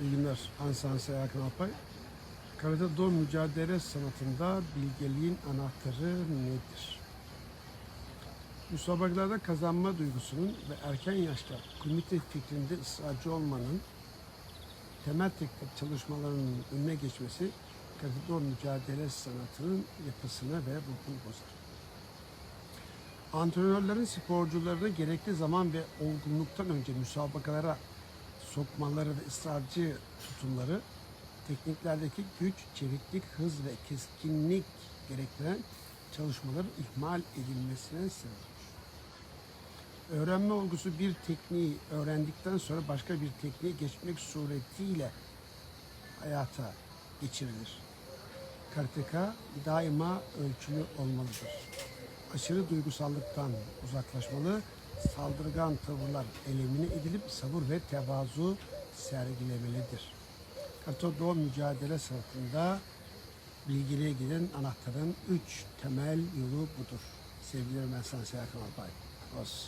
İyi günler. Ansan Sayakin Alpay. Karate Do mücadele sanatında bilgeliğin anahtarı nedir? Müsabakalarda kazanma duygusunun ve erken yaşta komite fikrinde ısrarcı olmanın temel teknik çalışmalarının önüne geçmesi Karate Do mücadele sanatının yapısını ve ruhunu bozar. Antrenörlerin sporcularını gerekli zaman ve olgunluktan önce müsabakalara sokmaları ve ısrarcı tutumları tekniklerdeki güç, çeviklik, hız ve keskinlik gerektiren çalışmaların ihmal edilmesine sebep olur. Öğrenme olgusu bir tekniği öğrendikten sonra başka bir tekniğe geçmek suretiyle hayata geçirilir. Karateka daima ölçülü olmalıdır. Aşırı duygusallıktan uzaklaşmalı, saldırgan tavırlar elemine edilip sabır ve tevazu sergilemelidir. Karate-Do mücadele sanatında bilgiliğe giden anahtarın üç temel yolu budur. Sevgilerim ben sana Serkan Alpay. Os.